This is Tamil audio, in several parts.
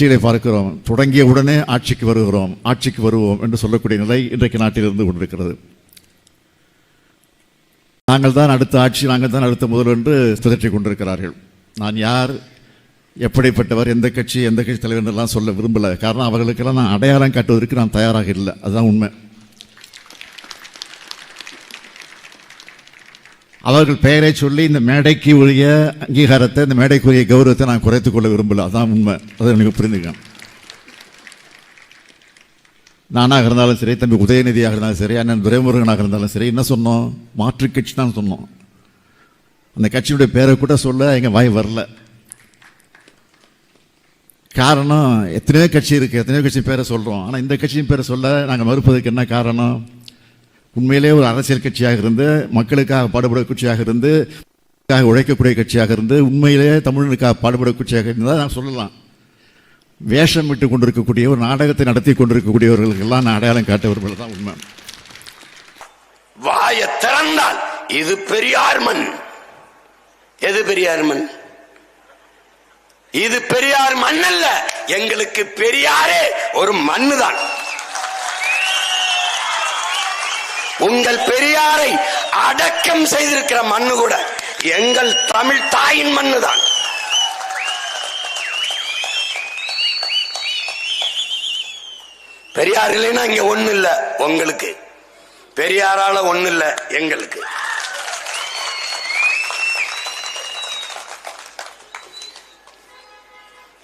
நிகழ்ச்சிகளை பார்க்கிறோம். தொடங்கிய உடனே ஆட்சிக்கு வருகிறோம். ஆட்சிக்கு வருவோம் என்று சொல்லக்கூடிய நிலை இன்றைக்கு நாட்டில் இருந்து கொண்டிருக்கிறது. நாங்கள் தான் அடுத்த ஆட்சி நாங்கள் தான் அடுத்த முதல் என்று திரட்டிக் கொண்டிருக்கிறார்கள். நான் யார் எப்படிப்பட்டவர் எந்த கட்சி எந்த கட்சி தலைவர் என்றெல்லாம் சொல்ல விரும்பலை. காரணம் அவர்களுக்கெல்லாம் நான் அடையாளம் காட்டுவதற்கு நான் தயாராக இல்லை. அதுதான் உண்மை. அவர்கள் பெயரை சொல்லி இந்த மேடைக்கு உரிய அங்கீகாரத்தை இந்த மேடைக்குரிய கௌரவத்தை நான் குறைத்துக் கொள்ள விரும்பல. அதான் உண்மை. அதை எனக்கு புரிந்துக்கணும் நானாக இருந்தாலும் சரி தம்பி உதயநிதியாக இருந்தாலும் சரி அண்ணன் துரைமுருகனாக இருந்தாலும் சரி என்ன சொன்னோம்? மாற்று கட்சி தான் சொன்னோம். அந்த கட்சியுடைய பேரை கூட சொல்ல எங்கள் வாய் வரல. காரணம் எத்தனையோ கட்சி இருக்குது எத்தனையோ கட்சி பேரை சொல்கிறோம் ஆனால் இந்த கட்சியின் பேரை சொல்ல நாங்கள் மறுப்பதற்கு என்ன காரணம்? உண்மையிலே ஒரு அரசியல் கட்சியாக இருந்து மக்களுக்காக பாடுபட கட்சியாக இருந்து உழைக்கக்கூடிய கட்சியாக இருந்து உண்மையிலே தமிழனுக்காக பாடுபட கட்சியாக இருந்தால் நான் சொல்லலாம். வேஷம் விட்டு கொண்டிருக்கக்கூடிய ஒரு நாடகத்தை நடத்தி கொண்டிருக்கக்கூடியவர்களுக்கெல்லாம் நான் அடையாளம் காட்டவர்கள் தான் உண்மை. வாய திறந்தால் இது பெரியார் மண் எது பெரியார் மண் இது பெரியார் மண் அல்ல எங்களுக்கு பெரியாரே ஒரு மண்ணு தான் உங்கள் பெரியாரை அடக்கம் செய்திருக்கிற மண்ணு கூட எங்கள் தமிழ் தாயின் மண்ணு தான் பெரியார் இல்லைன்னா இங்க ஒண்ணு இல்ல உங்களுக்கு. பெரியாரால ஒண்ணு இல்ல எங்களுக்கு.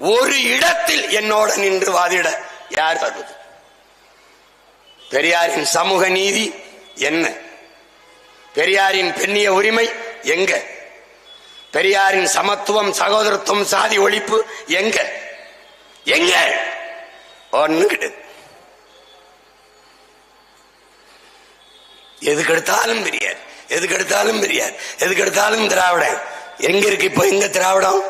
ஒரு இடத்தில் என்னோட நின்று வாதிட யார் வருவது பெரியாரின் சமூக நீதி என்ன? பெரியாரின் பெண்ணிய உரிமை எங்க? பெரியாரின் சமத்துவம் சகோதரத்துவம் சாதி ஒழிப்பு எங்க? எங்க? ஒன்னு கிடையாது எதுக்கு எடுத்தாலும் பெரியார் எதுக்கு எடுத்தாலும் பெரியார் எதுக்கு எடுத்தாலும் திராவிடன் எங்க இருக்கு இப்போ எங்க திராவிடம்?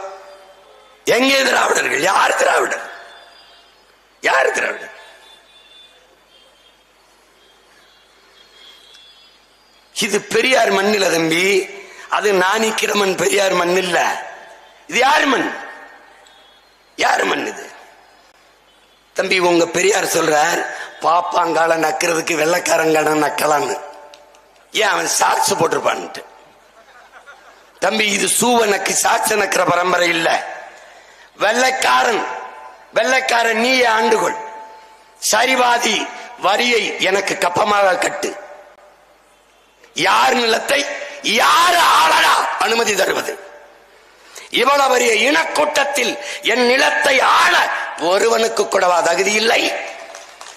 எங்கே திராவிடர்கள்? யார் திராவிடர்? யார் திராவிடர்? இது பெரியார் மண்ணில தம்பி. அது நாணிக்கிரமன் பெரியார் மண் இல்ல இது யார் மண்? யார் மண் இது? தம்பி உங்க பெரியார் சொல்றார் பாப்பாங்கால நக்கிறதுக்கு வெள்ளக்காரங்கால நக்கலான்னு. ஏன் அவன் சாக்ஸ் போட்டிருப்பான்ட்டு. தம்பி இது சூவனுக்கு சாட்ச நக்கிற பரம்பரை இல்ல. வெள்ளைக்காரன் வெள்ளைக்காரன் நீ ஆண்டுகொள். சரிவாதி வரியை எனக்கு கப்பமாக கட்டு. யார் நிலத்தை யார் ஆளடா அனுமதி தருவது? இவ்வளவு பெரிய இனக்கூட்டத்தில் என் நிலத்தை ஆள ஒருவனுக்கு கூடவா தகுதி இல்லை?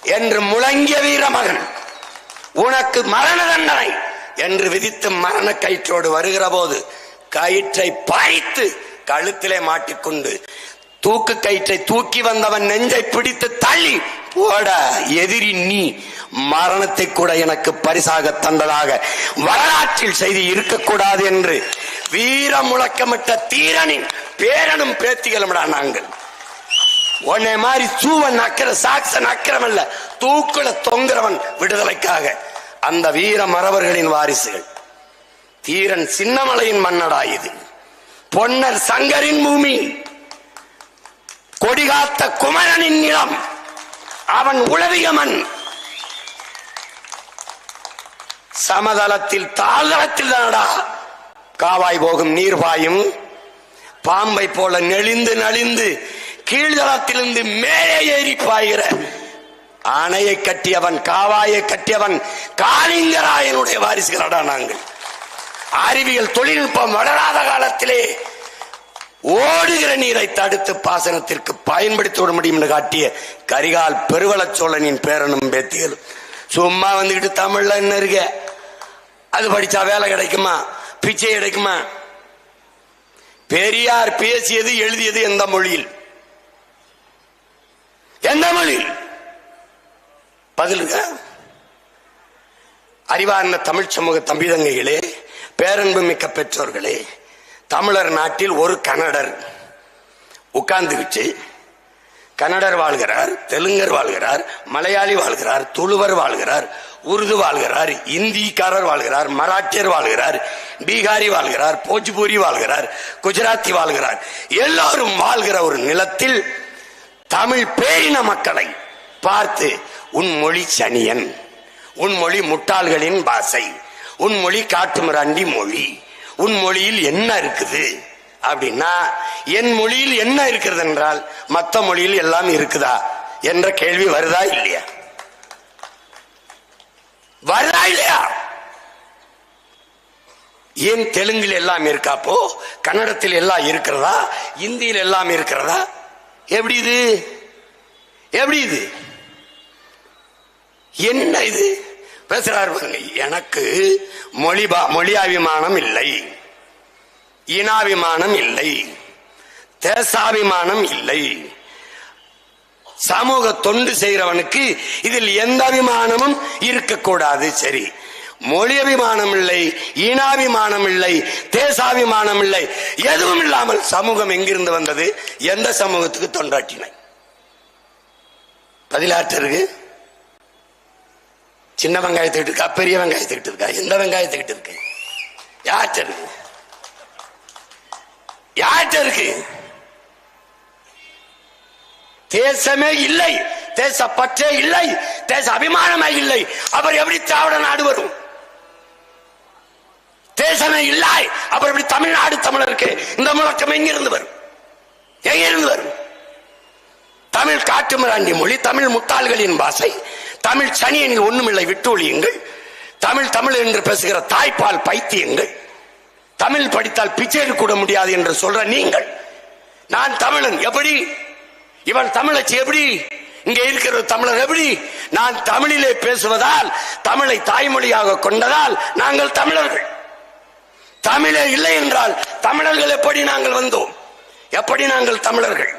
என்று முழங்கிய வீர மகன் உனக்கு மரண தண்டனை என்று விதித்து மரண கயிற்றோடு வருகிற போது கயிற்றை பாய்த்து கழுத்திலே மாட்டிக்கொண்டு தூக்கு கயிற்றை தூக்கி வந்தவன் நெஞ்சை பிடித்து தள்ளி போட எதிரி நீ மரணத்தை கூட எனக்கு பரிசாக தந்ததாக வரலாற்றில் செய்தி இருக்கக்கூடாது என்று வீர முழக்கமிட்ட தீரனின் பேரனும் பேத்திகளும்டா நாங்கள். உன்னை மாதிரி சூவன் அக்கிற சாக்ச நக்கிறவன்ல தூக்குல தொங்குறவன் விடுதலைக்காக. அந்த வீர மறவர்களின் வாரிசுகள். தீரன் சின்னமலையின் மன்னடா இது. பொன்னர் சங்கரின் பூமி. கொடிகாத்த குமரனின் நிலம். அவன் உளவியமன். சமதளத்தில் தாழ்தளத்தில் தானடா. காவாய் போகும் நீர் பாயும். பாம்பை போல நெளிந்து நலிந்து கீழ்தளத்திலிருந்து மேலே ஏறி பாய்கிற அணையை கட்டியவன் காவாயை கட்டியவன் காளிங்கராயனுடைய வாரிசுகளடா நாங்கள். அறிவியல் தொழில்நுட்பம் வளராத காலத்திலே ஓடுகிற நீரை தடுத்து பாசனத்திற்கு பயன்படுத்தி விட முடியும் என்று காட்டிய கரிகால் பெருவளச் சோழனின் பேரனும் பேத்திகளும் சும்மா வந்துகிட்டு தமிழ்ல என்ன இருக்க? அது படிச்சா வேலை கிடைக்குமா? பிச்சை கிடைக்குமா? பெரியார் பேசியது எழுதியது எந்த மொழியில்? எந்த மொழியில்? பதில் இருக்கா? அறிவார்ந்த தமிழ் சமூக தம்பிதங்கைகளே பேரன்பு மிக்க பெற்றோர்களே தமிழர் நாட்டில் ஒரு கன்னடர் உட்கார்ந்துக்கிச்சு கன்னடர் வாழ்கிறார் தெலுங்கர் வாழ்கிறார் மலையாளி வாழ்கிறார் துளுவர் வாழ்கிறார் உருது வாழ்கிறார் இந்திக்காரர் வாழ்கிறார் மராட்டியர் வாழ்கிறார் பீகாரி வாழ்கிறார் போஜ்பூரி வாழ்கிறார் குஜராத்தி வாழ்கிறார். எல்லாரும் வாழ்கிற ஒரு நிலத்தில் தமிழ் பேரின மக்களை பார்த்து உன் மொழி சனியன் உன் மொழி முட்டாள்களின் பாசை உன் மொழி காட்டுமிராண்டி மொழி உன் மொழியில் என்ன இருக்குது? அப்படின்னா என் மொழியில் என்ன இருக்கிறது என்றால் மற்ற மொழியில் எல்லாம் இருக்குதா? என்ற கேள்வி வருதா இல்லையா? வருதா இல்லையா? ஏன் தெலுங்கில் எல்லாம் இருக்காப்போ கன்னடத்தில் எல்லாம் இருக்கிறதா? இந்தியில் எல்லாம் இருக்கிறதா? எப்படி இது? எப்படி இது? என்ன இது? பேசுறாரு பாருங்க. எனக்கு மொழி மொழி மொழியாபிமானம் இல்லை. இனாபிமானம் இல்லை. தேசாபிமானம் இல்லை. சமூக தொண்டு செய்கிறவனுக்கு இதில் எந்த அபிமானமும் இருக்கக்கூடாது. சரி. மொழி அபிமானம் இல்லை ஈனாபிமானம் இல்லை தேசாபிமானம் இல்லை எதுவும் இல்லாமல் சமூகம் எங்கிருந்து வந்தது? எந்த சமூகத்துக்கு தொண்டாற்றினாய் பதிலாற்றருக்கு சின்ன வெங்காயத்துக்கிட்டு இருக்கா பெரிய வெங்காயத்துக்கிட்டு இருக்கா எந்த வெங்காயத்துக்கிட்டு இருக்கு யார்கிட்ட இருக்கு? யார்கிட்ட இருக்கு? தேசமே இல்லை தேச பற்றே இல்லை தேச அபிமானமே இல்லை. அவர் எப்படி திராவிட நாடு வரும்? தேசமே இல்லை அப்புறம் எப்படி தமிழ்நாடு தமிழருக்கு இந்த முழக்கம் எங்கிருந்து வரும். எங்கிருந்து வரும்? தமிழ் காட்டுமிராண்டி மொழி தமிழ் முட்டாள்களின் பாசை தமிழ் சனியனில் ஒண்ணுமில்லை விட்டொழியுங்கள் தமிழ் தமிழ் என்று பேசுகிற தாய்ப்பால் பைத்தியங்கள். தமிழ் படித்தால் பிச்சை கூட முடியாது என்று சொல்ற நீங்கள். நான் தமிழன் எப்படி? இவன் தமிழச்சி எப்படி? இங்க இருக்கிற தமிழர் எப்படி? நான் தமிழிலே பேசுவதால் தமிழை தாய்மொழியாக கொண்டதால் நாங்கள் தமிழர்கள். தமிழே இல்லை என்றால் தமிழர்கள் எப்படி நாங்கள் வந்தோம்? எப்படி நாங்கள் தமிழர்கள்?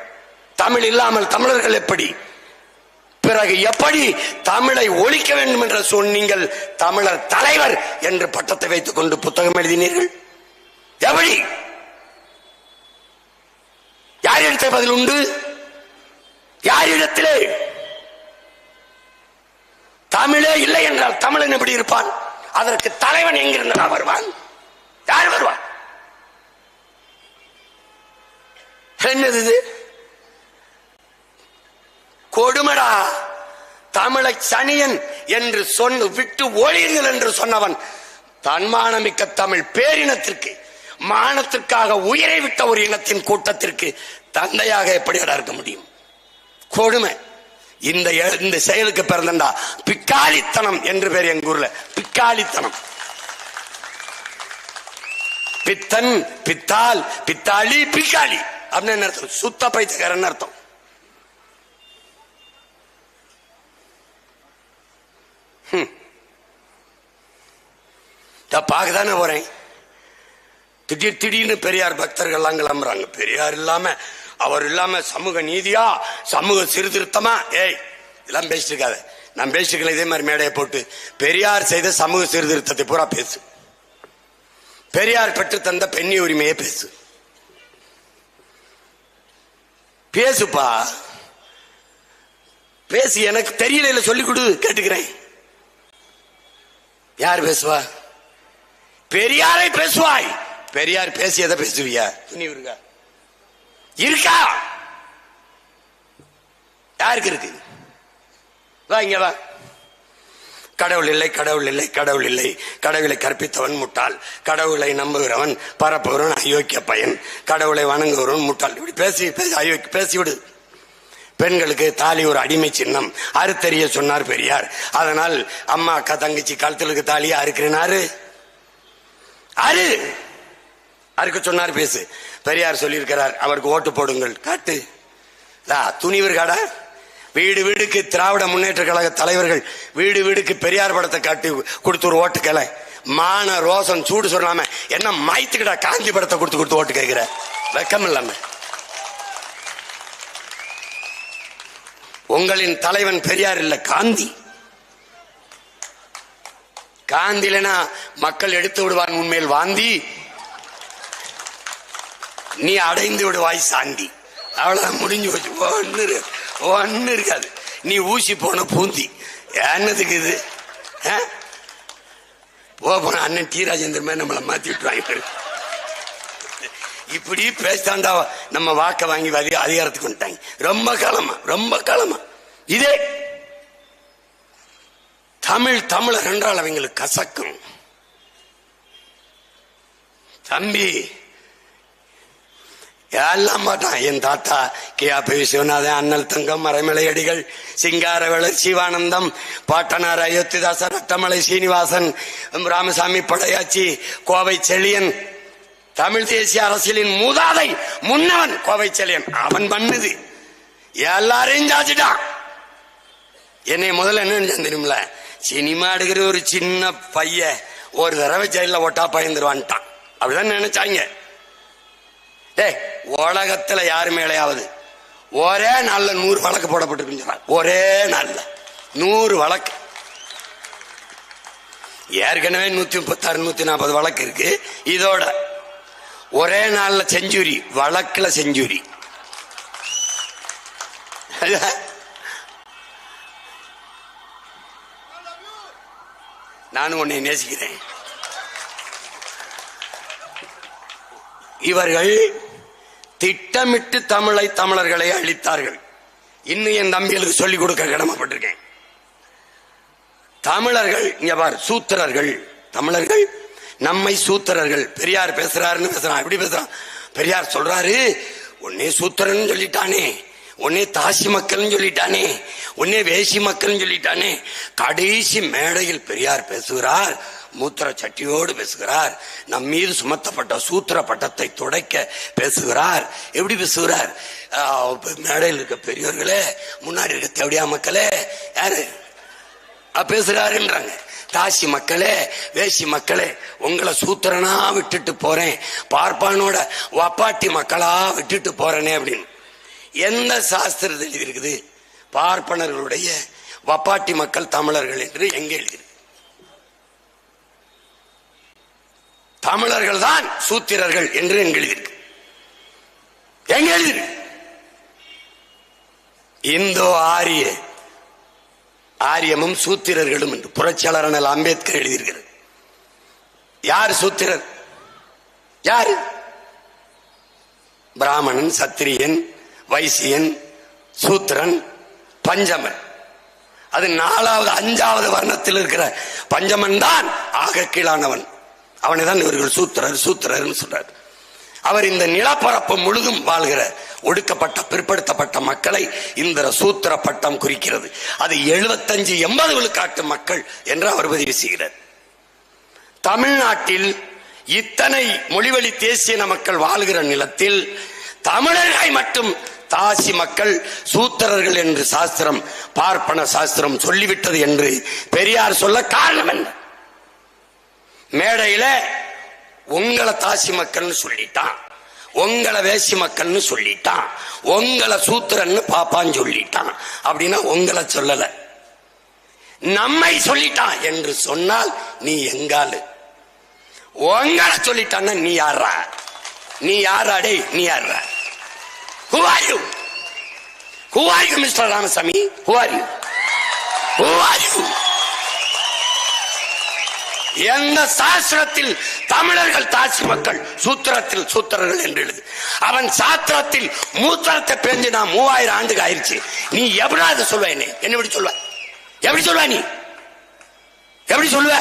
தமிழ் இல்லாமல் தமிழர்கள் எப்படி? பிறகு எப்படி தமிழை ஒழிக்க வேண்டும் என்று சொன்னீங்கள் தமிழர் தலைவர் என்று பட்டத்தை வைத்துக் கொண்டு புத்தகம் எழுதினீர்கள்? எப்படி? யாரிடத்தை பதில் உண்டு? யாரிடத்திலே? தமிழே இல்லை என்றால் தமிழன் எப்படி இருப்பான்? அதற்கு தலைவன் எங்கிருந்தா வருவான்? யார் வருவான்? என்னது கொடுமடா. தமிழை சனியன் என்று சொன்னு விட்டு ஒழியுங்கள் என்று சொன்னவன் தன்மானமிக்க தமிழ் பேரினத்திற்கு மானத்திற்காக உயிரை விட்ட ஒரு இனத்தின் கூட்டத்திற்கு தந்தையாக எப்படி இருக்க முடியும்? கொடுமை. இந்த இந்த செயலுக்கு பிறந்தண்டா பிக்காலித்தனம் என்று பேர் எங்க ஊர்ல. பிக்காலித்தனம் பித்தன் பித்தால் பித்தாளி பிக்காளி. அப்படின்னு என்ன அர்த்தம்? சுத்த பைத்தியக்காரன் அர்த்தம். பார்க்க தானே போறேன். திடீர் திடீர்னு பெரியார் பக்தர்கள்லாம் கிளம்புறாங்க. பெரியார் இல்லாம அவர் இல்லாம சமூக நீதியா? சமூக சீர்திருத்தமா? ஏய் இதெல்லாம் பேசிட்டு இருக்காத நான் பேசிருக்கல இதே மாதிரி மேடையை போட்டு. பெரியார் செய்த சமூக சீர்திருத்தத்தை பூரா பேசு. பெரியார் பெற்று தந்த பெண்ணி உரிமையை பேசு. பேசுப்பா. பேசு எனக்கு தெரியல சொல்லி கொடு கேட்டுக்கிறேன். யார் பேசுவா? பெரியாரை பேசுவாய். பெரியார் பேசியதை பேசுவியா? துணிவு இருக்கா இருக்கா? யாருக்கு இருக்கு வா இங்க வா. கடவுள் இல்லை கடவுள் இல்லை கடவுள் இல்லை. கடவுளை கற்பித்தவன் முட்டாள். கடவுளை நம்புகிறவன் பரப்புகிறவன் அயோக்கிய பையன். கடவுளை வணங்குகிறவன் முட்டாள். இப்படி பேசி பேசி அயோக்கிய பேசிவிடு பெண்களுக்கு தாலி ஒரு அடிமை சின்னம். அறுத்தறிய சொன்னார் பெரியார். அதனால் அம்மா அக்கா தங்கச்சி கழுத்தலுக்கு தாலியா அறுக்கிறனாரு அரு அறுக்க சொன்னார் பேசு. பெரியார் சொல்லியிருக்கிறார் அவருக்கு ஓட்டு போடுங்கள். காட்டு. துணிவர் காடா வீடு வீடுக்கு திராவிட முன்னேற்ற கழக தலைவர்கள் வீடு வீடுக்கு பெரியார் படத்தை காட்டி கொடுத்து ஒரு ஓட்டு கேள. மான ரோசன் சூடு சொல்லாம என்ன மாய்த்துக்கிட்டா காந்தி படத்தை கொடுத்து கொடுத்து ஓட்டு கேட்கிற? வெக்கம் இல்லாம உங்களின் தலைவன் பெரியார் இல்ல காந்தி. காந்தி இல்லைன்னா மக்கள் எடுத்து விடுவான் உண்மையில் வாந்தி. நீ அடைந்து விடுவாய் சாந்தி. அவ்வளவுதான் முடிஞ்சு போச்சு. ஒன்னு ஒன்னு இருக்காது. நீ ஊசி போன பூந்தி. என்னதுக்கு இது? ஆ? போ போன அண்ணன் டி. ராஜேந்திரமே மாதிரி நம்மளை மாத்தி விட்டுருவாங்க. இப்படி பேசிட்டாண்டா நம்ம வாக்க வாங்கி வரி அதிகாரத்துக்கு வந்துட்டாங்க. ரொம்ப காலமா ரொம்ப காலமா. இதே தமிழ் தமிழர் என்றால் அவங்களுக்கு கசக்கும். தம்பி எல்லாம் மாட்டான். என் தாத்தா கியா பி விஸ்வநாதன் அண்ணல் தங்கம் மறைமலையடிகள் சிங்காரவேலர் சிவானந்தம் பாட்டனார் அயோத்திதாசர் ரத்தமலை சீனிவாசன் ராமசாமி படையாச்சி கோவை செழியன் தமிழ் தேசிய அரசியலின் மூதாதை முன்னவன் கோவை செலியன் அவன் பண்ணுது. எல்லாரையும் சாச்சிட்டான். என்னை முதல்ல என்ன தெரியுமில சினிமா எடுக்கிற ஒரு சின்ன பைய ஒரு தடவை ஜெயில ஒட்டா பயந்துருவான்ட்டான். அப்படிதான் நினைச்சாங்க. டே உலகத்துல யாரு மேலேயாவது ஒரே நாள்ல நூறு வழக்கு போடப்பட்டிருக்குன்னு சொல்றாங்க. ஒரே நாள்ல. நூறு வழக்கு. ஏற்கனவே நூத்தி முப்பத்தாறு நூத்தி நாற்பது வழக்கு இருக்கு. இதோட ஒரே நாள்ல செஞ்சுரி வழக்குல செஞ்சுரி. நானும் உன்னை நேசிக்கிறேன். இவர்கள் திட்டமிட்டு தமிழை தமிழர்களை அழித்தார்கள். இன்னும் என் தம்பிகளுக்கு சொல்லிக் கொடுக்க கடமைப்பட்டிருக்கேன். தமிழர்கள் இங்க பார் சூத்திரர்கள் தமிழர்கள் நம்மை சூத்திரர்கள். பெரியார் பேசுறாருன்னு பேசுறான். எப்படி பேசுறான்? பெரியார் சொல்றாரு உன்னே சூத்திரன் சொல்லிட்டானே. உன்னே தாசி மக்கள்னு சொல்லிட்டானே. உன்னே வேசி மக்கள்னு சொல்லிட்டானே. கடைசி மேடையில் பெரியார் பேசுகிறார் மூத்திர சட்டியோடு பேசுகிறார் நம் மீது சுமத்தப்பட்ட சூத்திர பட்டத்தை துடைக்க பேசுகிறார். எப்படி பேசுகிறார்? மேடையில் இருக்க பெரியவர்களே முன்னாடி இருக்க தேவடியா மக்களே யாரு? பேசுகிறாருன்றாங்க பேசுறாருன்றாங்க. தாசி மக்களே வேசி மக்களே உங்களை சூத்திரனா விட்டுட்டு போறேன். பார்ப்பானோட வப்பாட்டி மக்களா விட்டுட்டு போறேனே அப்படின்னு. எந்த சாஸ்திரத்தில் எழுதியிருக்குது பார்ப்பனர்களுடைய வப்பாட்டி மக்கள் தமிழர்கள் என்று எங்க எழுதியிருக்கு? தமிழர்கள் தான் சூத்திரர்கள் என்று எங்க எழுதியிருக்கு? எங்க எழுதியிருக்கு? இந்தோ ஆரிய ஆரியமும் சூத்திரர்களும் என்று புரட்சியாளர் அண்ணல் அம்பேத்கர் எழுதியிருக்கிறது. யார் சூத்திரர்? யாரு? பிராமணன் சத்திரியன் வைசியன் சூத்திரன் பஞ்சமன். அது நாலாவது அஞ்சாவது வர்ணத்தில் இருக்கிற பஞ்சமன் தான் ஆக கீழானவன். அவனை தான் இவர்கள் சூத்திரர் சூத்திரர்னு சொல்றார். அவர் இந்த நிலப்பரப்பு முழுதும் வாழ்கிற ஒடுக்கப்பட்ட பிற்படுத்தப்பட்ட மக்களை இந்த சூத்திர பட்டம் குறிக்கிறது. அது எழுபத்தஞ்சு எண்பது விழுக்காட்டு மக்கள் என்று அவர் பதிவு செய்கிறார். தமிழ்நாட்டில் இத்தனை மொழிவழி தேசிய மக்கள் வாழ்கிற நிலத்தில் தமிழர்களை மட்டும் தாசி மக்கள் சூத்திரர்கள் என்று சாஸ்திரம் பார்ப்பன சாஸ்திரம் சொல்லிவிட்டது என்று பெரியார் சொல்ல காரணம் என்ன? மேடையில உங்களை தாசி மக்கள்னு சொல்லிட்டான் உங்களை வேசி மக்கள்னு சொல்லிட்டான் உங்களை சூத்திரன்னு பாப்பான்னு சொல்லிட்டான் அப்படின்னா உங்களை சொல்லல நம்மை சொல்லிட்டான் என்று சொன்னால் நீ எங்காலு உங்களை சொல்லிட்டான்னா நீ யாரா நீ யாராடே நீ யாரா Who are you? Who are you, Mr. Ramasamy? Who are you? Who are you? எந்த சாஸ்திரத்தில் தமிழர்கள் தாசி மக்கள்? சூத்திரத்தில் சூத்திரர்கள் என்று எழுது. அவன் சாத்திரத்தில் மூத்திரத்தை பேஞ்சு நான் மூவாயிரம் ஆண்டுக்கு ஆயிருச்சு. நீ எப்படி அதை சொல்வ என்ன? என்ன எப்படி சொல்வ? எப்படி சொல்வ நீ? எப்படி சொல்லுவ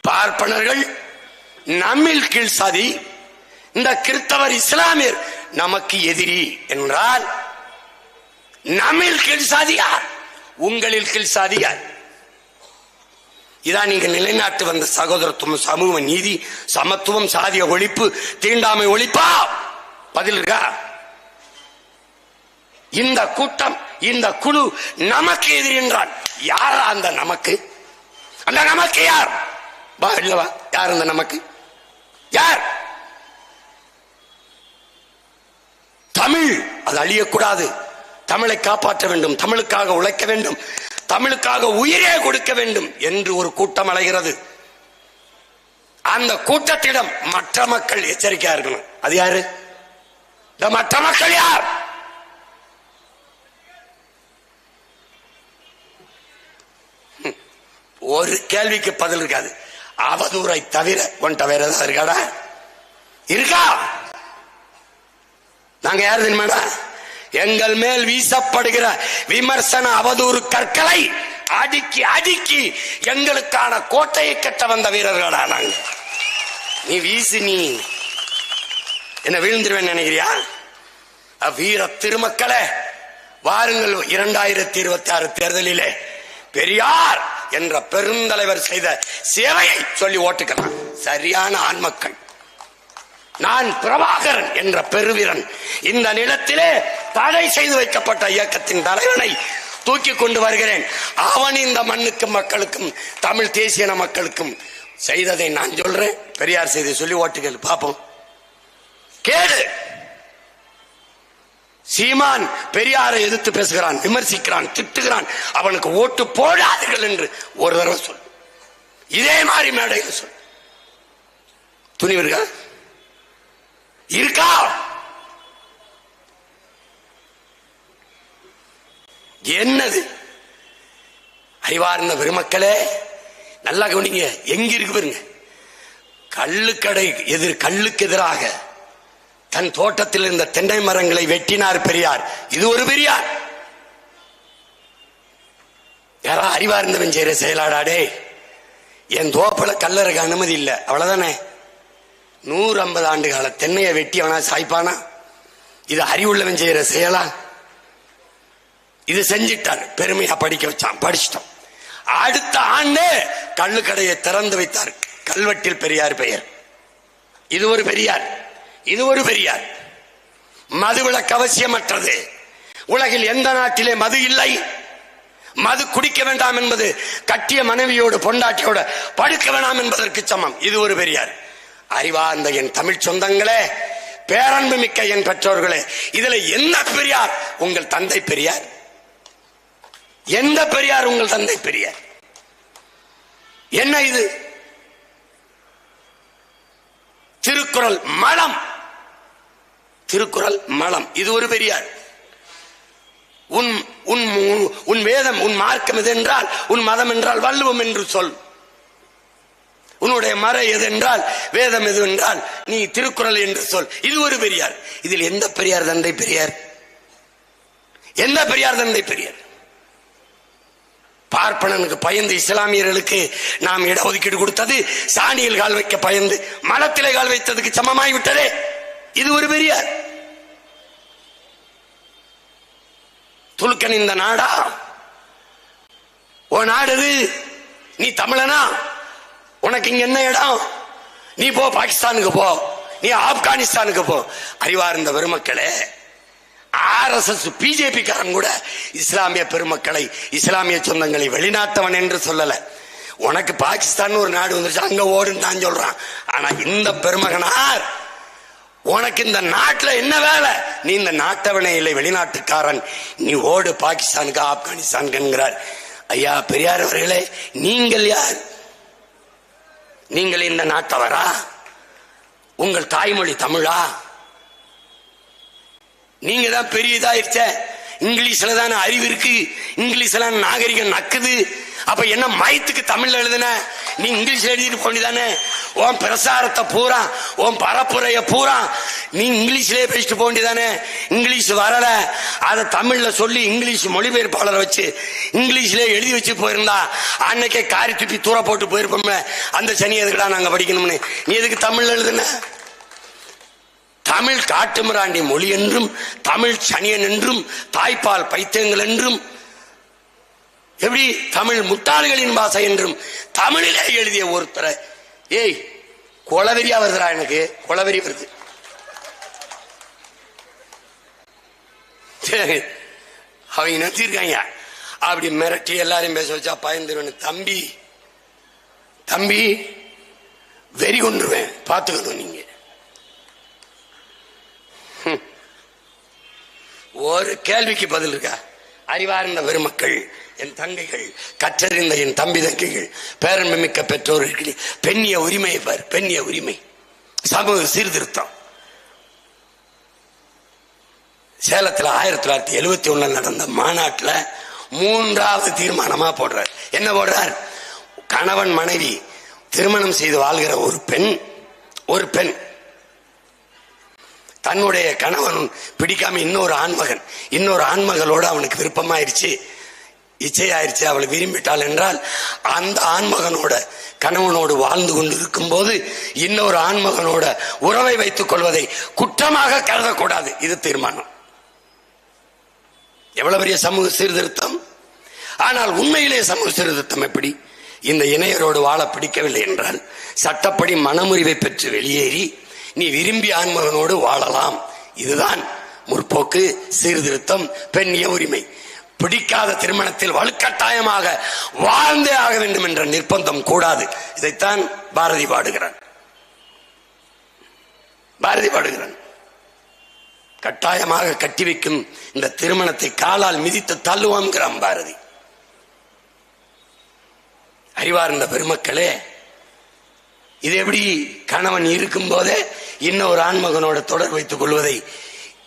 பார்ப்பனர்கள் நம்மில் கீழ் சாதி இந்த கிறிஸ்தவர் இஸ்லாமியர் நமக்கு எதிரி என்றால் நம்மில் கீழ் சாதியார் உங்களில் கீழ் சாதியார் இதான் நீங்க நிலைநாட்டு வந்த சகோதரத்துவம் சமூக நீதி சமத்துவம் சாதிய ஒழிப்பு தீண்டாமை ஒழிப்பா? பதில் இருக்கா? இந்த கூட்டம் இந்த குழு நமக்கு எதிரி என்றால் யாரா அந்த நமக்கு? அந்த நமக்கு யார்? வா இல்லவா யார் அந்த நமக்கு? யார்? தமிழ். அது அழியக்கூடாது. தமிழை காப்பாற்ற வேண்டும். தமிழுக்காக உழைக்க வேண்டும். தமிழுக்காக உயிரே கொடுக்க வேண்டும் என்று ஒரு கூட்டம் அலைகிறது. அந்த கூட்டத்திடம் மற்ற மக்கள் எச்சரிக்கையா இருக்கணும் அது யாரு? இந்த மற்ற மக்கள் யார்? ஒரு கேள்விக்கு பதில் இருக்காது. அவதூரை தவிர உன்ட்ட வேற ஏதாவது இருக்காடா? இருக்கா? நாங்க யாரு தெரியுமாடா? எங்கள் மேல் வீசப்படுகிற விமர்சன அவதூறு கற்களை அடுக்கி அடுக்கி எங்களுக்கான கோட்டையை கட்ட வந்த வீரர்களா நாங்கள். நீ வீசு நீ. என்ன விழுந்துருவேன் நினைக்கிறியா? வீர திருமக்களே வாருங்கள் இரண்டாயிரத்தி இருபத்தி ஆறு தேர்தலிலே பெரியார் என்ற பெருந்தலைவர் செய்த சேவையை சொல்லி ஓட்டுக்கலாம் சரியான ஆண்மக்கள். நான் பிரபாகரன் என்ற பெருவீரன். இந்த நிலத்திலே தடை செய்து வைக்கப்பட்ட இயக்கத்தின் தலைவனை தூக்கி கொண்டு வருகிறேன். அவன் இந்த மண்ணுக்கும் மக்களுக்கும் தமிழ் தேசியன மக்களுக்கும் செய்ததை நான் சொல்றேன். பெரியார் செய்தி சொல்லி ஓட்டுகள் பார்ப்போம். கேடு சீமான் பெரியாரை எதிர்த்து பேசுகிறான் விமர்சிக்கிறான் திட்டுகிறான். அவனுக்கு ஓட்டு போடாதீர்கள் என்று ஒரு தடவை சொல். இதே மாதிரி மேடையில் சொல். துணிவு இருக்கா? என்னது? அறிவார்ந்த பெருமக்களே நல்லா கவனிங்க. எங்க இருக்கு பாருங்க. கள்ளுக்கடை எதிர் கல்லுக்கு எதிராக தன் தோட்டத்தில் இருந்த தென்னை மரங்களை வெட்டினார் பெரியார். இது ஒரு பெரியார். யாரா அறிவார்ந்தவன் செய்யற செயலாடாடே என் தோப்புல கல்லறைக்கு அனுமதி இல்லை. அவ்வளவுதானே? நூறு ஐம்பது ஆண்டு கால தென்னையை வெட்டி அவனா சாய்ப்பானா? இது அறிவுள்ளவன் செய்யற செயலா? இது செஞ்சிட்டார். பெருமையா படிக்க வச்சான். படிச்சிட்டோம். அடுத்த ஆண்டு கள்ளுக்கடையை திறந்து வைத்தார். கல்வெட்டில் பெரியார் பெயர். இது ஒரு பெரியார். இது ஒரு பெரியார். மதுவிலக்கு அவசியமற்றது. உலகில் எந்த நாட்டிலே மது இல்லை? மது குடிக்க வேண்டாம் என்பது கட்டிய மனைவியோடு பொண்டாட்டியோட படுக்க வேண்டாம் என்பதற்கு சமம். இது ஒரு பெரியார். அறிவார்ந்த என் தமிழ் சொந்தங்களே பேரன்பு மிக்க என் பெற்றோர்களே இதுல என்ன பெரியார்? உங்கள் தந்தை பெரியார். எந்த பெரியார் உங்கள் தந்தை பெரியார்? என்ன இது? திருக்குறள் மலம். திருக்குறள் மலம். இது ஒரு பெரியார். உன் உன் உன் வேதம் உன் மார்க்கம் எது என்றால் உன் மதம் என்றால் வள்ளுவம் என்று சொல். உன்னுடைய மறை எது என்றால் வேதம் எது என்றால் நீ திருக்குறள் என்று சொல். இது ஒரு பெரியார். இதில் எந்த பெரியார் தந்தை பெரியார்? எந்த பெரியார் தந்தை பெரியார்? பார்ப்பனனுக்கு பயந்து இஸ்லாமியர்களுக்கு நாம் இடஒதுக்கீடு கொடுத்தது சாணியில் கால் வைக்க பயந்து மலத்திலே கால் வைத்ததுக்கு சமமாய் விட்டதே. இது ஒரு பெரியார். துலுக்கன் இந்த நாடா? ஓ நாடு நீ தமிழனா? உனக்கு இங்க என்ன இடம்? நீ போ பாகிஸ்தானுக்கு போ. நீ ஆப்கானிஸ்தானுக்கு போ. அறிவார்ந்த பெருமக்களே ஆர்எஸ்எஸ் பிஜேபி காரன் கூட இஸ்லாமிய பெருமக்களை இஸ்லாமிய சொந்தங்களை வெளிநாட்டவன் என்று சொல்லல. உனக்கு பாகிஸ்தான் ஒரு நாடு வந்துருச்சு அங்க ஓடுன்னு தான் சொல்றான். ஆனா இந்த பெருமகனார் உனக்கு இந்த நாட்டில் என்ன வேலை? நீ இந்த நாட்டவனே இல்லை வெளிநாட்டுக்காரன். நீ ஓடு பாகிஸ்தானுக்கு ஆப்கானிஸ்தானுக்கு ஐயா பெரியார் அவர்களே நீங்கள் யார்? நீங்கள் இந்த நாட்டவரா? உங்கள் தாய்மொழி தமிழா? நீங்க தான் பெரிய இதாயிருச்ச இங்கிலீஷ்ல தானே அறிவு இருக்கு. இங்கிலீஷ்ல நாகரிகம் நக்குது. அப்ப என்ன மயத்துக்கு தமிழ்ல எழுதுன? நீ இங்கிலீஷ்ல எழுதிட்டு போனிதானே? உன் பிரசாரத்தை பூரா உன் பரப்புரைய பூரா நீ இங்கிலீஷ்லயே பேசிட்டு போண்டிதானே இங்கிலீஷ் வரல. அதை தமிழ்ல சொல்லி இங்கிலீஷ் மொழிபெயர்ப்பாளரை வச்சு இங்கிலீஷ்லயே எழுதி வச்சு போயிருந்தா அன்னைக்கே காரி துப்பி தூர போட்டு போயிருப்போம்ல. அந்த சனி எதுக்குடா நாங்க படிக்கணும்னு? நீ எதுக்கு தமிழ்ல எழுதுன? தமிழ் காட்டுமிராண்டி மொழி என்றும் தமிழ் சனியன் என்றும் தாய்ப்பால் பைத்தியங்கள் என்றும் எப்படி தமிழ் முட்டாள்களின் பாசை என்றும் தமிழிலே எழுதிய ஒருத்தரை. ஏய் கொலவெறியா வருதுடா எனக்கு கொலவெறி வருது. அவங்க நினைச்சிருக்காங்க அப்படி மிரட்டி எல்லாரையும் பேச வச்சா பயந்துருவேன் தம்பி தம்பி வெறி கொண்டுருவேன் பார்த்துக்கணும் நீங்க. ஒரு கேள்விக்கு பதில் இருக்கா? அறிவார்ந்த பெருமக்கள் என் தங்கைகள் கற்றறிந்த என் தம்பி தங்கைகள் பேரன்மை மிக்க பெற்றோர்கள் பெண்ணிய உரிமை பார் பெண்ணிய உரிமை. சமூக சீர்திருத்தம். சேலத்தில் ஆயிரத்தி தொள்ளாயிரத்தி எழுபத்தி ஒண்ணுல நடந்த மாநாட்டில் மூன்றாவது தீர்மானமா போடுறார். என்ன போடுறார்? கணவன் மனைவி திருமணம் செய்து வாழ்கிற ஒரு பெண் ஒரு பெண் தன்னுடைய கணவன் பிடிக்காம இன்னொரு ஆண்மகன் இன்னொரு ஆண்மகளோடு அவனுக்கு விருப்பமாயிருச்சு இச்சையாயிருச்சு அவளை விரும்பிட்டாள் என்றால் அந்த ஆண்மகனோட கணவனோடு வாழ்ந்து கொண்டு இருக்கும்போது இன்னொரு ஆண்மகனோட உறவை வைத்துக் கொள்வதை குற்றமாக கருதக்கூடாது. இது தீர்மானம். எவ்வளவு பெரிய சமூக சீர்திருத்தம்? ஆனால் உண்மையிலே சமூக சீர்திருத்தம் எப்படி? இந்த இணையரோடு வாழ பிடிக்கவில்லை என்றால் சட்டப்படி மனமுறிவை பெற்று வெளியேறி நீ விரும்பி ஆண்மகனோடு வாழலாம். இதுதான் முற்போக்கு சீர்திருத்தம் பெண்ணிய உரிமை. பிடிக்காத திருமணத்தில் வலுக்கட்டாயமாக வாழ்ந்தே ஆக வேண்டும் என்ற நிர்பந்தம் கூடாது. இதைத்தான் பாரதி பாடுகிறான். பாரதி பாடுகிறான். கட்டாயமாக கட்டி வைக்கும் இந்த திருமணத்தை காலால் மிதித்து தள்ளுவான்கிறான் பாரதி. அறிவார்ந்த பெருமக்களே இது எப்படி கணவன் இருக்கும் போதே இன்னொரு ஆண்மகனோட தொடர் வைத்துக் கொள்வதை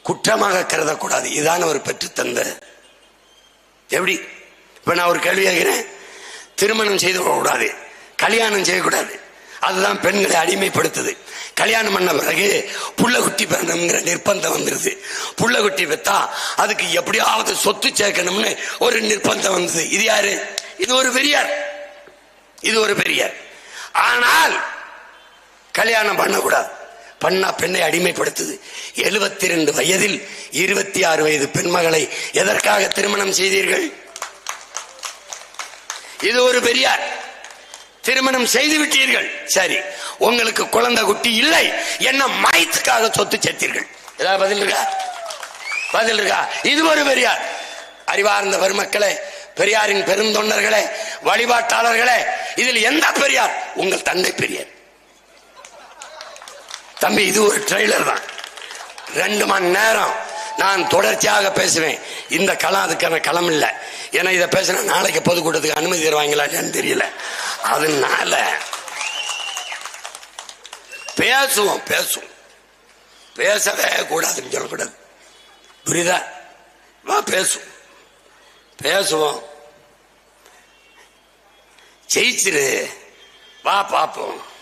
குற்றமாக கருதக்கூடாது. இதுதான் அவர் பெற்றுத்தந்த எப்படி? இப்ப நான் ஒரு கேள்வி கேட்கிறேன். திருமணம் செய்து கூடாது கல்யாணம் செய்யக்கூடாது. அதுதான் பெண்களை அடிமைப்படுத்துது. கல்யாணம் பண்ண பிறகு புள்ள குட்டி பெறணுங்கிற நிர்பந்தம் வந்துருது. புள்ள குட்டி பெத்தா அதுக்கு எப்படியாவது சொத்து சேர்க்கணும்னு ஒரு நிர்பந்தம் வந்தது. இது யாரு? இது ஒரு பெரியார். இது ஒரு பெரியார். ஆனால் கல்யாணம் பண்ணக்கூடாது. பண்ணா பெண்ணை அடிமைப்படுத்துது. எழுபத்தி ரெண்டு வயதில் இருபத்தி ஆறு வயது பெண்மகளை எதற்காக திருமணம் செய்தீர்கள்? இது ஒரு பெரியார். திருமணம் செய்து விட்டீர்கள். சரி. உங்களுக்கு குழந்தை குட்டி இல்லை. என்ன மாயத்துக்காக சொத்து சேர்த்தீர்கள்? ஏதாவது பதில் இருக்கா? பதில் இருக்கா? இது ஒரு பெரியார். அறிவார்ந்த பெருமக்களே பெரியாரின் பெருந்தொண்டர்களே வழிபாட்டாளர்களே இதில் எந்த பெரியார்? உங்கள் தந்தை பெரியார். தம்பி இது ஒரு ட்ரெய்லர் தான். ரெண்டு மணி நேரம் நான் தொடர்ச்சியாக பேசுவேன். இந்த களம் அதுக்கான களம் இல்லை. ஏன்னா இதை பேசினா நாளைக்கு பொதுக்கூட்டத்துக்கு அனுமதி தருவாங்களா தெரியல. அதனால பேசுவோம் பேசுவோம். பேசவே கூடாதுன்னு சொல்லக்கூடாது. புரியுதா? வா பேசுவோம். பேசுவோம். ஜெயிச்சிரு. வா பார்ப்போம்.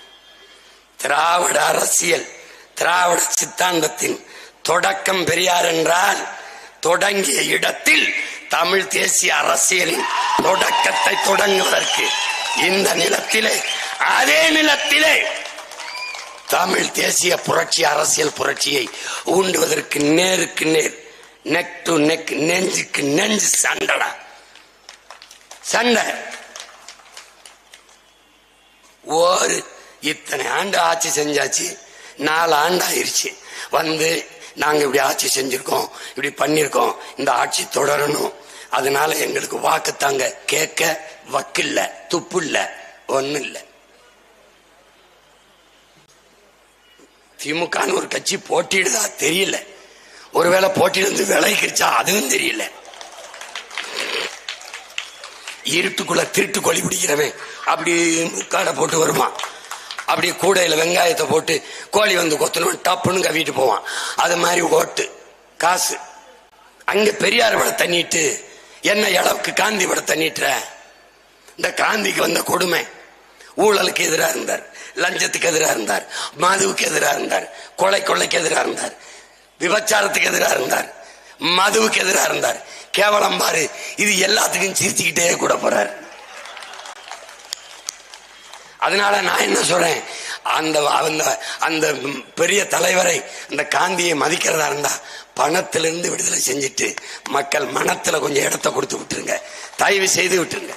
திராவிட அரசியல் திராவிட சித்தாந்தத்தின் தொடக்கம் பெரியார் என்றால் தொடங்கிய இடத்தில் தமிழ் தேசிய அரசியலின் தொடக்கத்தை தொடங்குவதற்கு இந்த நிலத்திலே அதே நிலத்திலே தமிழ் தேசிய புரட்சி அரசியல் புரட்சியை ஊண்டுவதற்கு நேருக்கு நேர் நெக் டு நெக் நெஞ்சுக்கு நெஞ்சு சண்டடா. சண்டை. ஒரு இத்தனை ஆண்டு ஆட்சி செஞ்சாச்சு. நாலு ஆண்டு ஆயிடுச்சு வந்து நாங்க இப்படி ஆட்சி செஞ்சிருக்கோம் இப்படி பண்ணியிருக்கோம் இந்த ஆட்சி தொடரணும். அதனால எங்களுக்கு வாக்கு தாங்க கேட்க வக்கில்ல துப்பு இல்லை ஒன்றும் இல்ல திமுகன்னு ஒரு கட்சி போட்டிடுதா தெரியல. ஒருவேளை போட்டியிலிருந்து விளைக்கிருச்சா அதுவும் தெரியல. இருட்டுக்குள்ள திருட்டு கொழி பிடிக்கிறவன் அப்படி முக்காடை போட்டு வருவான். அப்படியே கூடையில் வெங்காயத்தை போட்டு கோழி வந்து கொத்தணும் டப்புன்னு கவிட்டு போவான். அது மாதிரி ஓட்டு காசு. அங்க பெரியார் பட தண்ணிட்டு என்ன அளவுக்கு காந்தி பட தண்ணிட்டுற? இந்த காந்திக்கு வந்த கொடுமை. ஊழலுக்கு எதிராக இருந்தார் லஞ்சத்துக்கு எதிராக இருந்தார் மதுவுக்கு எதிராக இருந்தார் கொலை கொள்ளைக்கு எதிராக இருந்தார் விபச்சாரத்துக்கு எதிராக இருந்தார் மதுவுக்கு எதிராக இருந்தார். கேவலம் பாரு இது எல்லாத்துக்கும் சிரிச்சுக்கிட்டே கூட போறாரு. அதனால நான் என்ன சொல்றேன்? அந்த அந்த அந்த பெரிய தலைவரை அந்த காந்தியை மதிக்கிறதா இருந்தா பணத்திலிருந்து விடுதலை செஞ்சுட்டு மக்கள் மனத்துல கொஞ்சம் இடத்த கொடுத்து விட்டுருங்க. தயவு செய்து விட்டுருங்க.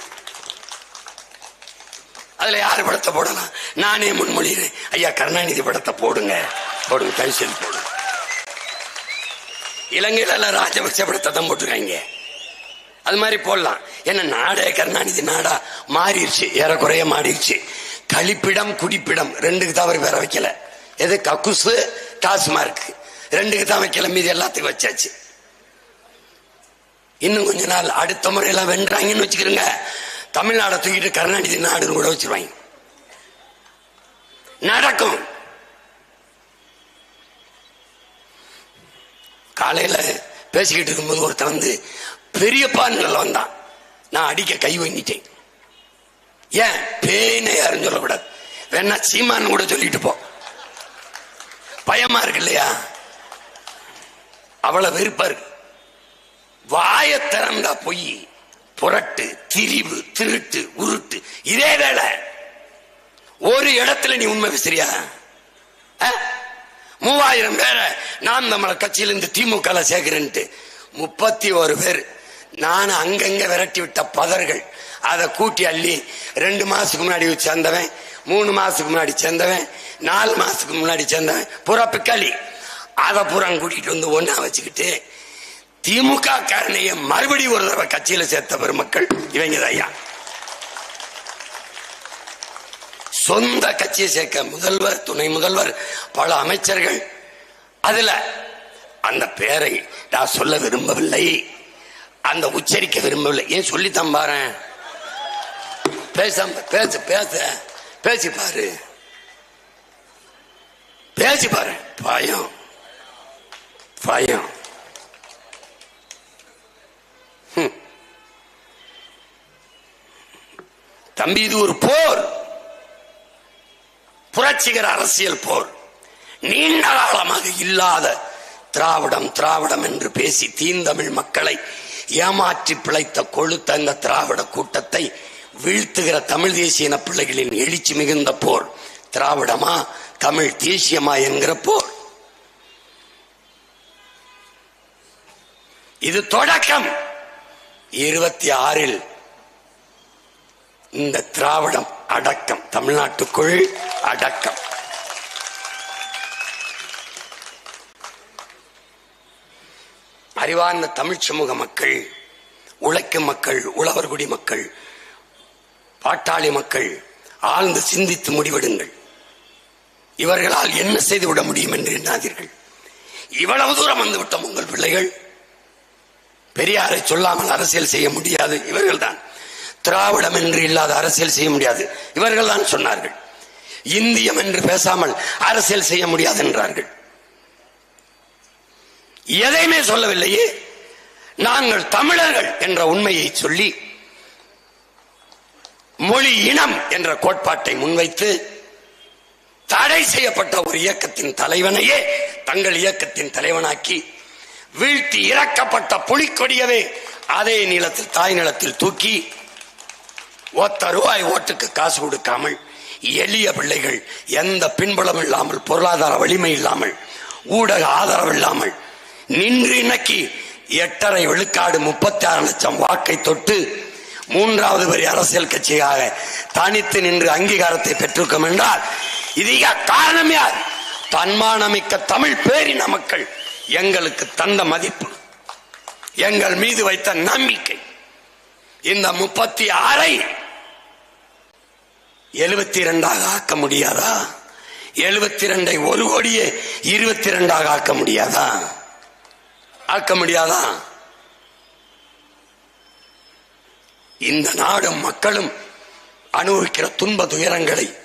அதுல யார் படத்தை போடலாம்? நானே முன்மொழிகிறேன். ஐயா கருணாநிதி படத்தை போடுங்க. போடுங்க தயவு செய்து போடுங்க. இலங்கையில எல்லாம் ராஜபக்ச படத்தை தான் போட்டுருக்காங்க. அது மாதிரி போடலாம். ஏன்னா நாடே கருணாநிதி நாடா மாறிடுச்சு. ஏறக்குறைய மாறிடுச்சு. கழிப்பிடம் குடிப்பிடம் ரெண்டுக்கு தான் அவர் வேற வைக்கல. எது கக்குசு டாஸ்மார்க். ரெண்டுக்கு தான் வைக்கல மீதி எல்லாத்துக்கும் வச்சாச்சு. இன்னும் கொஞ்ச நாள் அடுத்த முறையெல்லாம் வென்றாங்கன்னு வச்சுக்கிறோங்க. தமிழ்நாடை தூக்கிட்டு கருணாநிதி நாடுன்னு கூட வச்சிருவாங்க. நடக்கும். காலையில பேசிக்கிட்டு இருக்கும்போது ஒருத்தன் வந்து பெரியப்பான்னு வந்தான் நான் அடிக்க கை வாங்கிட்டேன். ஏன்? பேனை யாரும் சொல்லக்கூடாது வேணா சீமான்னு கூட சொல்லிட்டு போ. பயமா இருக்கு இல்லையா? அவ்வளவு வெறுப்பாரு வாய திறந்தா பொய் புரட்டு திரிவு திருட்டு உருட்டு இதே வேலை. ஒரு இடத்துல நீ உண்மை பேசுறியா? ஆ? மூவாயிரம் பேரை நாம் நம்மள கட்சியிலிருந்து திமுக சேர்க்கிறேன்ட்டு. முப்பத்தி ஒரு பேர். நான் அங்கங்க விரட்டி விட்ட பதர்கள். அதை கூட்டி அள்ளி ரெண்டு மாசத்துக்கு முன்னாடி சேர்ந்தவன் மூணு மாசத்துக்கு முன்னாடி சேர்ந்தவன் நாலு மாசத்துக்கு முன்னாடி சேர்ந்தவன் புறா பிக்காளி அதை புறம் கூட்டிட்டு வந்து ஒன்றா வச்சுக்கிட்டு திமுக காரணைய மறுபடியும் ஒரு தடவை கட்சியில சேர்த்த பெருமக்கள் இவங்க ஐயா. சொந்த கட்சியை சேர்க்க முதல்வர் துணை முதல்வர் பல அமைச்சர்கள். அதுல அந்த பேரை நான் சொல்ல விரும்பவில்லை. அந்த உச்சரிக்க விரும்பவில்லை. ஏன் சொல்லித்தான் பாறேன் பேசாம பேச பேச. பேசி பாரு. பேசி பாரு. பயம். பயம். தம்பி இது ஒரு போர். புரட்சிகர அரசியல் போர். நீண்ட காலமாக இல்லாத திராவிடம் திராவிடம் என்று பேசி தீந்தமிழ் மக்களை ஏமாற்றி பிழைத்த கொழுத்த திராவிட கூட்டத்தை வீழ்த்துகிற தமிழ் தேசிய இன பிள்ளைகளின் எழுச்சி மிகுந்த போர். திராவிடமா? தமிழ் தேசியமா என்கிற போர். இது தொடக்கம். இருபத்தி ஆறில் இந்த திராவிடம் அடக்கம். தமிழ்நாட்டுக்குள் அடக்கம். அறிவார்ந்த தமிழ் சமூக மக்கள் உழைக்கும் மக்கள் உழவர்குடி மக்கள் பாட்டாளி மக்கள் ஆழ்ந்து சிந்தித்து முடிவெடுங்கள். இவர்களால் என்ன செய்து விட முடியும் என்று எண்ணாதீர்கள். இவ்வளவு தூரம் வந்து விட்டோம் உங்கள் பிள்ளைகள். பெரியாரை சொல்லாமல் அரசியல் செய்ய முடியாது. இவர்கள்தான். திராவிடம் என்று இல்லாத அரசியல் செய்ய முடியாது. இவர்கள் தான் சொன்னார்கள். இந்தியம் என்று பேசாமல் அரசியல் செய்ய முடியாது என்றார்கள். எதையுமே சொல்லவில்லையே. நாங்கள் தமிழர்கள் என்ற உண்மையை சொல்லி மொழி இனம் என்ற கோட்பாட்டை முன்வைத்து தடை செய்யப்பட்ட ஒரு இயக்கத்தின் தலைவனையே தங்கள் இயக்கத்தின் தலைவனாக்கி வீழ்த்தி இறக்கப்பட்ட புலிக்கொடியவே அதே நிலத்தில் தாய் நிலத்தில் தூக்கி ஒத்த ரூபாய் ஓட்டுக்கு காசு கொடுக்காமல் எளிய பிள்ளைகள் எந்த பின்புலம் இல்லாமல் பொருளாதார வலிமை இல்லாமல் ஊடக ஆதரவு இல்லாமல் நின்று இன்னைக்கு எட்டரை விழுக்காடு முப்பத்தி ஆறு லட்சம் வாக்கை தொட்டு மூன்றாவது பெரிய அரசியல் கட்சியாக தனித்து நின்று அங்கீகாரத்தை பெற்றிருக்கும் என்றால் இதுக காரணம் யார்? தன்மானமிக்க தமிழ் பேரின மக்கள் எங்களுக்கு தந்த மதிப்பு. எங்கள் மீது வைத்த நம்பிக்கை. இந்த முப்பத்தி ஆறை எழுபத்தி இரண்டாக ஆக்க முடியாதா? எழுபத்தி இரண்டை ஒரு கோடியே இருபத்தி இரண்டாக ஆக்க முடியாதா? ஆக்க முடியாதா? இந்த நாடும் மக்களும் அனுபவிக்கிற துன்ப துயரங்களை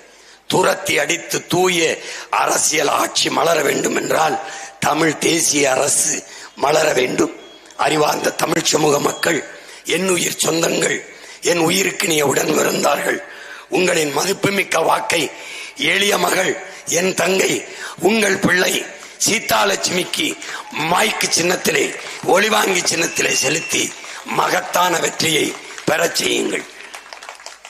துரத்தி அடித்து தூய அரசியல் ஆட்சி மலர வேண்டும் என்றால் தமிழ் தேசிய அரசு மலர வேண்டும். அறிவார்ந்த தமிழ் சமூக மக்கள் என் உயிர் சொந்தங்கள் என் உயிருக்கு நீ உடன் இருந்தார்கள் உங்களின் மதிப்புமிக்க வாக்கை எளிய மகள் என் தங்கை உங்கள் பிள்ளை சீதாலட்சுமிக்கு மாய்க்கு சின்னத்திலே ஒளிவாங்கி சின்னத்திலே செலுத்தி மகத்தான வெற்றியை பெறச் செய்யுங்கள்.